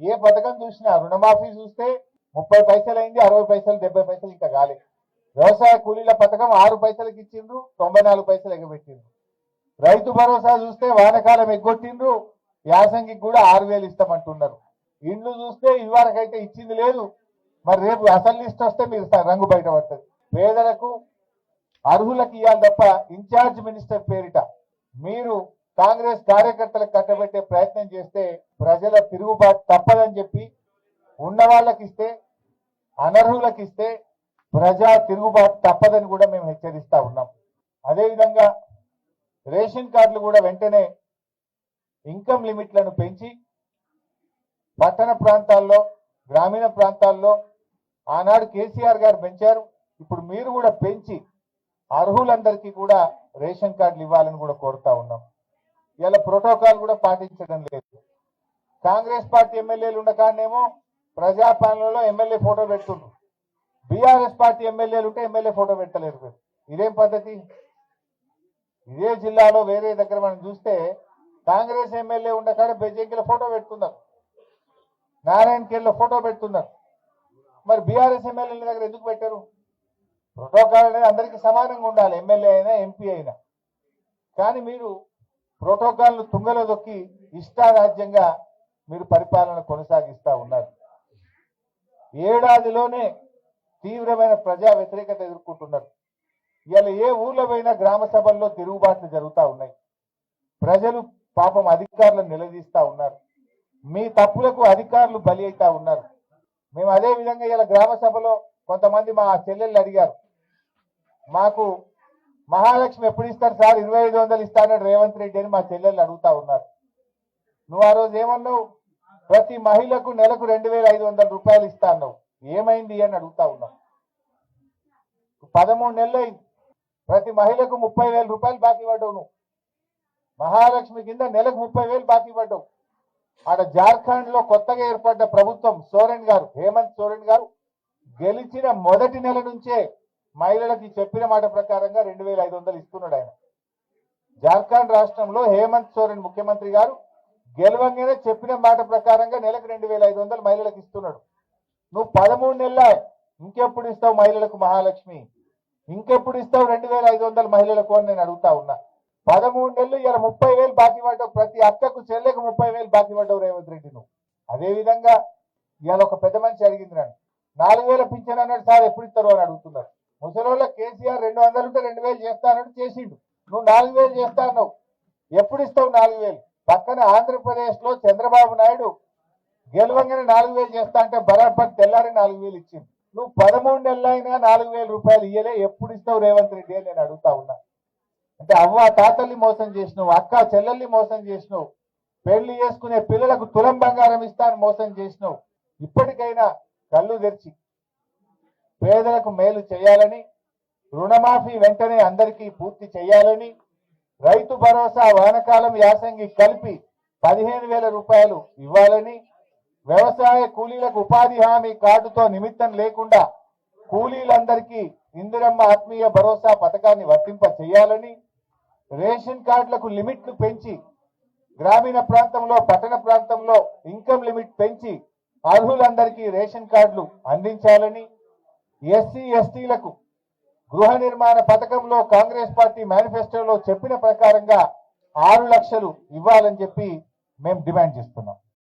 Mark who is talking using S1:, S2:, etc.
S1: ఏ పథకం చూసినా రుణమాఫీ చూస్తే ముప్పై పైసలు అయింది అరవై పైసలు డెబ్బై పైసలు ఇంకా కాలేదు వ్యవసాయ కూలీల పథకం ఆరు పైసలకి ఇచ్చిండ్రు తొంభై నాలుగు పైసలు ఎగబెట్టిండ్రు. రైతు భరోసా చూస్తే వానకాలం ఎగ్గొట్టిండ్రు యాసంగికి కూడా ఆరు వేలు ఇస్తామంటున్నారు. ఇండ్లు చూస్తే ఇదివరకైతే ఇచ్చింది లేదు మరి రేపు అసలు లిస్ట్ వస్తే మీరు రంగు బయట పడుతుంది. పేదలకు అర్హులకు ఇవ్వాలి తప్ప ఇన్ఛార్జ్ మినిస్టర్ పేరిట మీరు కాంగ్రెస్ కార్యకర్తలకు కట్టబెట్టే ప్రయత్నం చేస్తే ప్రజల తిరుగుబాటు తప్పదని చెప్పి ఉన్న వాళ్ళకి ఇస్తే అనర్హులకు ఇస్తే ప్రజా తిరుగుబాటు తప్పదని కూడా మేము హెచ్చరిస్తా ఉన్నాం. అదేవిధంగా రేషన్ కార్డులు కూడా వెంటనే ఇన్కమ్ లిమిట్లను పెంచి పట్టణ ప్రాంతాల్లో గ్రామీణ ప్రాంతాల్లో ఆనాడు కేసీఆర్ గారు పెంచారు. ఇప్పుడు మీరు కూడా పెంచి అర్హులందరికీ కూడా రేషన్ కార్డులు ఇవ్వాలని కూడా కోరుతా ఉన్నాం. ఇలా ప్రోటోకాల్ కూడా పాటించడం లేదు. కాంగ్రెస్ పార్టీ ఎమ్మెల్యేలు ఉండకానేమో ప్రజాపాలనలో ఎమ్మెల్యే ఫోటో పెడుతుండ్రు. బీఆర్ఎస్ పార్టీ ఎమ్మెల్యేలు ఉంటే ఎమ్మెల్యే ఫోటో పెట్టలేరు ఇదేం పద్ధతి? ఇదే జిల్లాలో వేరే దగ్గర మనం చూస్తే కాంగ్రెస్ ఎమ్మెల్యే ఉండకాడ బెజ్జంకిలో ఫోటో పెడుతున్నారు. నారాయణఖేడ్లో ఫోటో పెడుతున్నారు. మరి బీఆర్ఎస్ ఎమ్మెల్యేల దగ్గర ఎందుకు పెట్టారు? ప్రోటోకాల్ అనేది అందరికీ సమానంగా ఉండాలి. ఎమ్మెల్యే అయినా ఎంపీ అయినా. కానీ మీరు ప్రోటోకాల్ను తుంగలో దొక్కి ఇష్టారాజ్యంగా మీరు పరిపాలన కొనసాగిస్తా ఉన్నారు. ఏడాదిలోనే తీవ్రమైన ప్రజా వ్యతిరేకత ఎదుర్కొంటున్నారు. ఇలా ఏ ఊర్లో పోయినా గ్రామ సభల్లో తిరుగుబాట్లు జరుగుతూ ఉన్నాయి. ప్రజలు పాపం అధికారులను నిలదీస్తా ఉన్నారు. మీ తప్పులకు అధికారులు బలి అవుతా ఉన్నారు. మేము అదే విధంగా ఇలా గ్రామ సభలో కొంతమంది మా చెల్లెళ్ళు అడిగారు. మాకు మహాలక్ష్మి ఎప్పుడు ఇస్తారు సార్? ఇరవై ఐదు వందలు ఇస్తానని రేవంత్ రెడ్డి అని మా చెల్లెళ్ళు అడుగుతా ఉన్నారు. నువ్వు ఆ రోజు ఏమన్నావు? ప్రతి మహిళకు నెలకు రెండు వేల ఐదు వందల రూపాయలు ఇస్తాను ఏమైంది అని అడుగుతా ఉన్నావు. పదమూడు నెలలు అయింది. ప్రతి మహిళకు ముప్పై వేల రూపాయలు బాకీ పడ్డావు నువ్వు. మహాలక్ష్మి కింద నెలకు ముప్పై వేలు బాకీ పడ్డావు. ఆడ జార్ఖండ్లో కొత్తగా ఏర్పడ్డ ప్రభుత్వం సోరెన్ గారు హేమంత్ సోరెన్ గారు గెలిచిన మొదటి నెల నుంచే మహిళలకి చెప్పిన మాట ప్రకారంగా రెండు వేల ఐదు వందలు ఇస్తున్నాడు ఆయన. జార్ఖండ్ రాష్ట్రంలో హేమంత్ సోరెన్ ముఖ్యమంత్రి గారు గెలవంగానే చెప్పిన మాట ప్రకారంగా నెలకు రెండు వేల ఐదు వందలు మహిళలకు ఇస్తున్నాడు. నువ్వు పదమూడు నెలల ఇంకెప్పుడు ఇస్తావు మహిళలకు మహాలక్ష్మి? ఇంకెప్పుడు ఇస్తావు రెండు వేల ఐదు వందలు మహిళలకు అని నేను అడుగుతా ఉన్నా. పదమూడు నెలలు ఇలా ముప్పై వేలు బాకీ పడ్డావు. ప్రతి అక్కకు చెల్లెకు ముప్పై వేలు బాకీ పడ్డావు రేవంత్ రెడ్డి నువ్వు. అదే విధంగా ఇవాళ ఒక పెద్ద మనిషి అడిగింది నన్ను. నాలుగు వేల పింఛన్ అన్నాడు సార్ ఎప్పుడు ఇస్తారు? అని అడుగుతున్నారు. ముసలోళ్ళ కేసీఆర్ రెండు వందలు ఉంటే రెండు వేలు చేస్తానంటే చేసిండు. నువ్వు నాలుగు వేలు చేస్తా ఎప్పుడు ఇస్తావు నాలుగు వేలు? పక్కన ఆంధ్రప్రదేశ్లో చంద్రబాబు నాయుడు గెలవంగానే నాలుగు వేలు చేస్తా అంటే బరాబర్ తెల్లారి నాలుగు వేలు ఇచ్చింది నువ్వు పదమూడు నెలలైనా నాలుగు వేల రూపాయలు ఇయ్యలే ఎప్పుడు ఇస్తావు రేవంత్ రెడ్డి అని నేను అడుగుతా ఉన్నా. అంటే అవ్వ తాతల్ని మోసం చేసినావు అక్క చెల్లెల్ని మోసం చేసినావు పెళ్ళి చేసుకునే పిల్లలకు తులం బంగారం ఇస్తాను మోసం చేసినావు. ఇప్పటికైనా కళ్ళు తెరిచి పేదలకు మేలు చేయాలని రుణమాఫీ వెంటనే అందరికీ పూర్తి చేయాలని రైతు భరోసా వానకాలం యాసంగి కలిపి పదిహేను వేల రూపాయలు ఇవ్వాలని వ్యవసాయ కూలీలకు ఉపాధి హామీ కార్డుతో నిమిత్తం లేకుండా కూలీలందరికీ ఇందిరమ్మ ఆత్మీయ భరోసా పథకాన్ని వర్తింప చేయాలని రేషన్ కార్డులకు లిమిట్లు పెంచి గ్రామీణ ప్రాంతంలో పట్టణ ప్రాంతంలో ఇన్కమ్ లిమిట్ పెంచి అర్హులందరికీ రేషన్ కార్డులు అందించాలని ఎస్సీ ఎస్టీలకు గృహ నిర్మాణ పథకంలో కాంగ్రెస్ పార్టీ మేనిఫెస్టోలో చెప్పిన ప్రకారంగా ఆరు లక్షలు ఇవ్వాలని చెప్పి మేము డిమాండ్ చేస్తున్నాం.